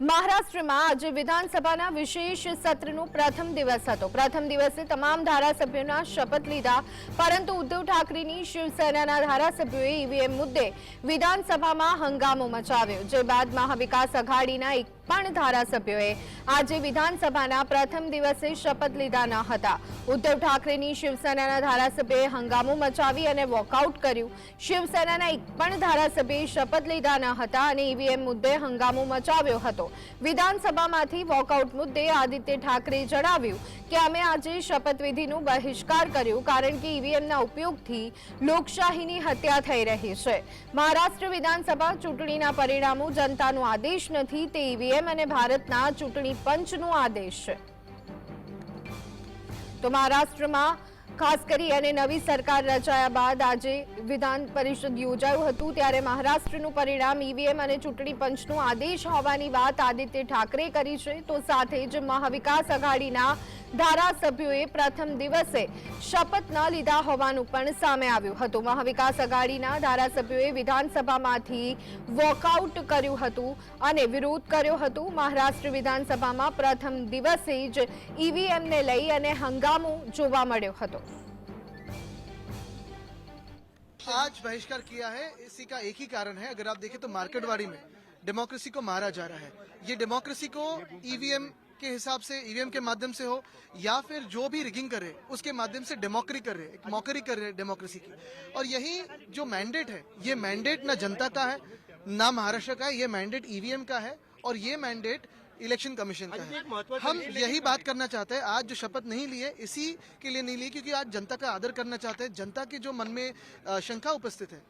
મહારાષ્ટ્રમાં આજે વિધાનસભાના વિશેષ સત્રનું પ્રથમ દિવસ હતો. પ્રથમ દિવસે તમામ ધારાસભ્યોના શપથ લીધા. પરંતુ ઉદ્ધવ ઠાકરેની શિવસેનાના ધારાસભ્યોએ ઈવીએમ મુદ્દે વિધાનસભામાં હંગામો મચાવ્યો, જે બાદ મહાવિકાસ આઘાડીના એક પણ ધારાસભ્યોએ આજે વિધાનસભાના પ્રથમ દિવસે શપથ લીધા ન હતા. ઉદ્ધવ ઠાકરેની શિવસેનાના ધારાસભ્યએ હંગામો મચાવી અને વોકઆઉટ કર્યું. શિવસેનાના એક પણ ધારાસભ્યએ શપથ લીધા ન હતા અને ઈવીએમ મુદ્દે હંગામો મચાવ્યો હતો. વિધાનસભામાંથી વોકઆઉટ મુદ્દે આદિત્ય ઠાકરેએ જણાવ્યું કે અમે આજે શપથવિધિનું બહિષ્કાર કર્યું કારણ કે ઈવીએમના ઉપયોગથી લોકશાહીની હત્યા થઈ રહી છે. મહારાષ્ટ્ર વિધાનસભા ચૂંટણીના પરિણામો જનતાનો આદેશ નથી, તે ઈવીએમ અને ભારતના ચૂંટણી પંચનો આદેશ છે. તો મહારાષ્ટ્રમાં ખાસ કરી અને નવી સરકાર રચાયા બાદ આજે વિધાન પરિષદ યોજાયું હતું ત્યારે મહારાષ્ટ્રનું પરિણામ ઈવીએમ અને ચૂંટણી પંચનો આદેશ હોવાની વાત આદિત્ય ઠાકરે કરી છે. તો સાથે જ મહાવિકાસ આઘાડીના ધારાસભ્યોએ પ્રથમ દિવસે શપથ ન લીધા હોવાનું પણ સામે આવ્યું હતું. મહાવિકાસ આઘાડીના ધારાસભ્યોએ વિધાનસભામાંથી વોકઆઉટ કર્યું હતું અને વિરોધ કર્યો હતો. મહારાષ્ટ્ર વિધાનસભામાં પ્રથમ દિવસે જ ઈવીએમને લઈ અને હંગામો જોવા મળ્યો હતો. आज बहिष्कार किया है, इसी का एक ही कारण है, अगर आप देखें तो मार्केटवाड़ी में डेमोक्रेसी को मारा जा रहा है। ये डेमोक्रेसी को ईवीएम के हिसाब से ईवीएम के माध्यम से हो, या फिर जो भी रिगिंग करे, उसके माध्यम से डेमोक्री कर रहे एक मौकरी कर रहे डेमोक्रेसी की। और यही जो मैंडेट है, ये मैंडेट ना जनता का है, ना महाराष्ट्र का है, ये मैंडेट ईवीएम का है, और ये मैंडेट इलेक्शन कमीशन का है हम यही बात करना चाहते हैं आज जो शपथ नहीं लिए इसी के लिए नहीं लिए क्योंकि आज जनता का आदर करना चाहते हैं जनता के जो मन में अ, शंका उपस्थित है